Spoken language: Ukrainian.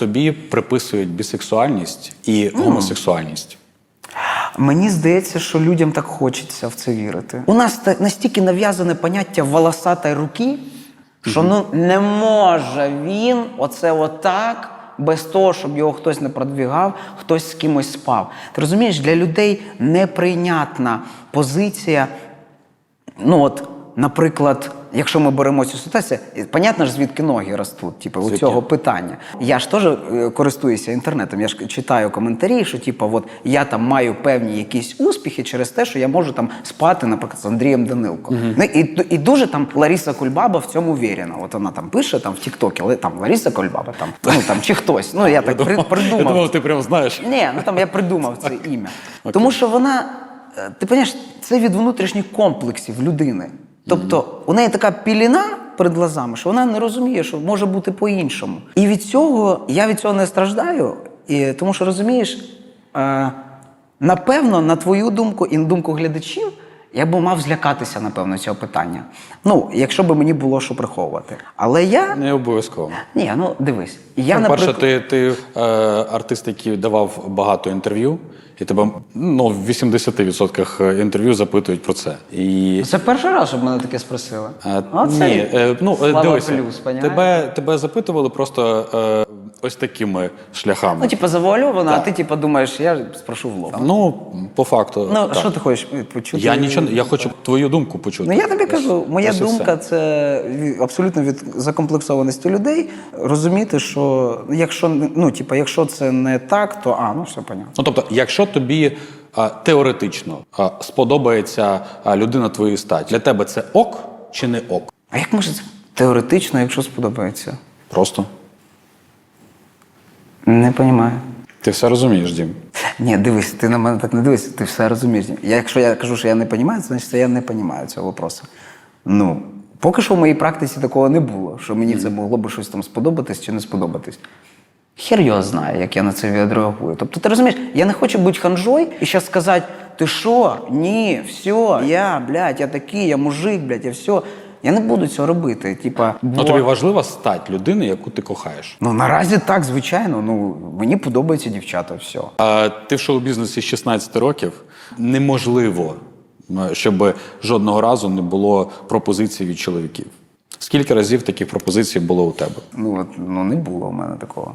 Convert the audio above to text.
тобі приписують бісексуальність і гомосексуальність. Мені здається, що людям так хочеться в це вірити. У нас настільки нав'язане поняття волосатої руки, що ну не може він оце отак. Без того, щоб його хтось не продвігав, хтось з кимось спав. Ти розумієш, для людей неприйнятна позиція Ну от, наприклад, якщо ми беремо цю ситуацію, понятно ж, звідки ноги ростуть, типу, у цього питання. Я ж теж е, користуюся інтернетом, я ж читаю коментарі, що типу, от я там маю певні якісь успіхи через те, що я можу там спати, наприклад, з Андрієм Данилко. Ну, і, і дуже там Лариса Кульбаба в цьому вірена. От вона там пише там в Тіктокі, але там Лариса Кульбаба, там, ну там чи хтось. Ну я так при- Я придумав. думав, ти прям знаєш. Ні, ну там я придумав це ім'я. Тому що вона, е, ти розумієш, це від внутрішніх комплексів людини. Тобто у неї така піліна перед глазами, що вона не розуміє, що може бути по-іншому. І від цього я від цього не страждаю, і, тому що розумієш, е, напевно, на твою думку і на думку глядачів, я б мав злякатися, напевно, цього питання. Ну, якщо б мені було що приховувати. Але я. Не обов'язково. Ні, ну дивись. Я, Ну, Перше, наприклад... ти, ти е, артист, який давав багато інтерв'ю, і тебе ну, в 80% інтерв'ю запитують про це. І Це перший раз, щоб мене таке спросили. Е, Оце Ні, е, ну е, дивися, плюс, тебе, тебе запитували просто е, ось такими шляхами. Ну, типу, завуальовано, а ти типу, думаєш, я спрошу в лоб. Ну, по факту. Ну, так. що ти хочеш почути? Я нічого, я хочу твою думку почути. Ну я тобі кажу, моя Ось думка все. це абсолютно від закомплексованості людей. Розуміти, що якщо ну, типу, якщо це не так, то а, ну все понятно. Ну, тобто, якщо тобі а, теоретично а, сподобається а, людина твоєї статі, для тебе це ок чи не ок? А як може це теоретично, якщо сподобається? Просто. Не розумію. Ти все розумієш, Дім. Ні, дивись, ти на мене так не дивись, ти все розумієш. Я, якщо я кажу, що я не розумію, значить, я не розумію цього вопросу. Ну, поки що в моїй практиці такого не було, що мені це могло би щось там сподобатись чи не сподобатись. Хер його знає, як я на це відреагую. Тобто, ти розумієш, я не хочу бути ханжой і зараз сказати: ти що? Ні, все, я, блядь, я такий, я мужик, блядь, я все. Я не буду цього робити. Типа, Ну, бо- тобі важлива стать людини, яку ти кохаєш. ну наразі так, звичайно. Ну, мені подобаються дівчата, все. А ти в шоу-бізнесі з 16 років неможливо, щоб жодного разу не було пропозицій від чоловіків. Скільки разів таких пропозицій було у тебе? Ну, от, ну не було в мене такого.